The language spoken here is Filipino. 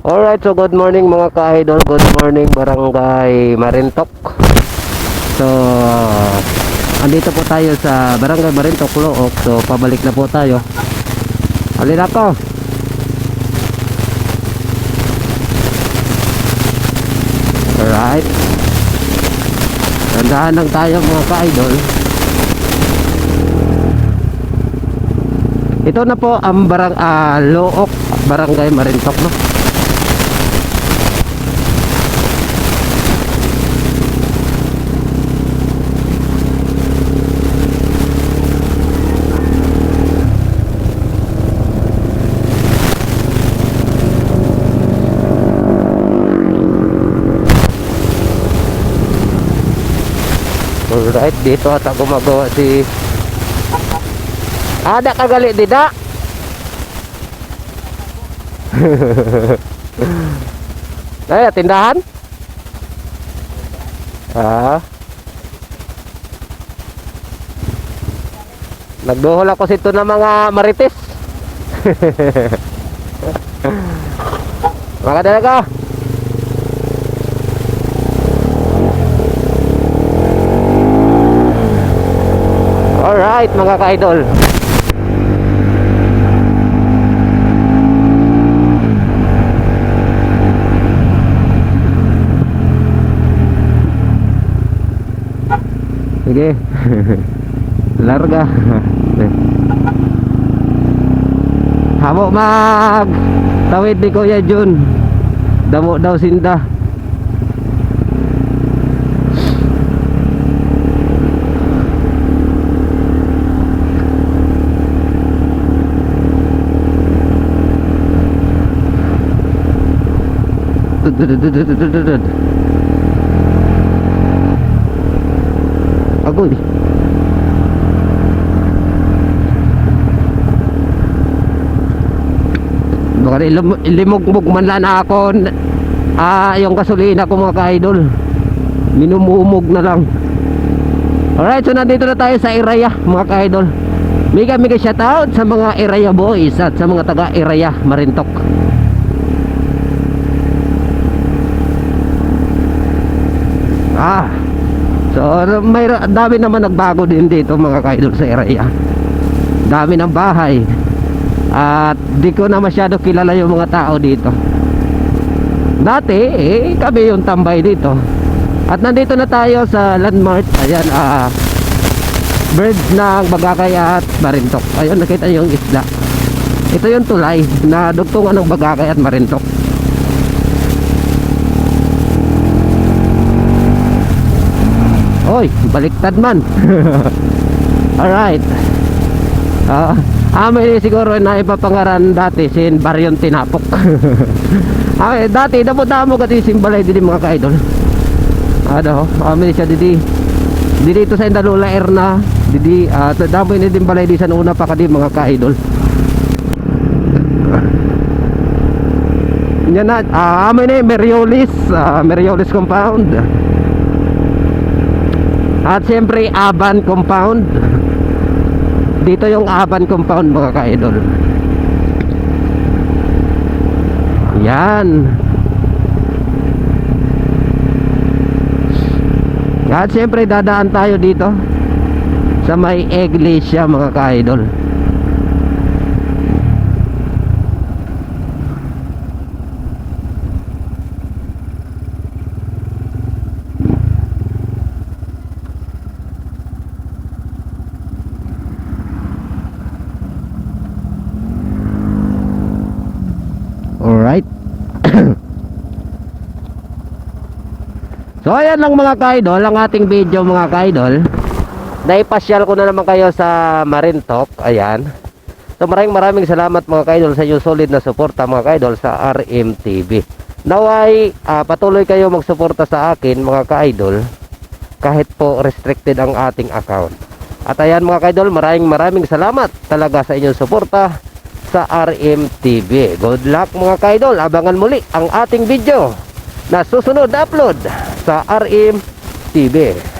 Alright, so good morning mga ka-idol. Good morning Barangay Marintok. So, andito po tayo sa Barangay Marintok, Look. So, pabalik na po tayo. Halina ko. Alright. Tandaan lang tayo mga ka-idol. Ito na po ang barang ah, Look, Barangay Marintok, no? Alright, dito ata gumagawa si Ada kagali dida. Ay, tindahan? Ah. Nagduhol ako sito ng mga marites. mga talaga. Alright mga ka-idol. Sige. Larga. Hamo mag! Tawid ni Kuya Jun. Damo daw sinda Agoy. Baka ilim- ilimugmug man lang ako ah, yung gasolina ko mga ka-idol. Minumumog na lang. Alright, so nandito na tayo sa Iraya mga ka-idol. Mega mega shoutout sa mga Iraya boys at sa mga taga Iraya Marintok. Ah. So may dami naman nagbago din dito mga kaidol sa area. Dami ng bahay. At di ko na masyado kilala yung mga tao dito. Dati eh kami yung tambay dito. At nandito na tayo sa landmark. Ayan ah bridge ng Bagakay at Marintok. Ayun nakita yung isla. Ito yung tulay na dugtungan ng Bagakay at Marintok. Oy, baliktad man. Alright. Ah, ah, may siguro na ipapangaran dati sin Baryon Tinapok. ah, eh, dati damo-damo kati simbalay dili mga ka-idol. Ano, ah, may siya didi. Didi ito sa Indalula Erna, didi ah, uh, damo ini din balay di sa una pa kadi mga ka-idol. Yan na, ah, amin eh, Meriolis, ah, Meriolis compound. At siyempre Aban Compound. Dito yung Aban Compound mga ka-idol. Yan. At siyempre dadaan tayo dito Sa may iglesia mga ka-idol Alright. So ayan lang mga kaidol, ang ating video mga kaidol. Naipasyal ko na naman kayo sa Marintok. Ayan. So maraming maraming salamat mga kaidol sa inyong solid na suporta mga kaidol sa RMTV. Naway ah, patuloy kayo magsuporta sa akin mga kaidol kahit po restricted ang ating account. At ayan mga kaidol, maraming maraming salamat talaga sa inyong suporta sa RMTV. Good luck mga kaidol. Abangan muli ang ating video na susunod upload sa RMTV.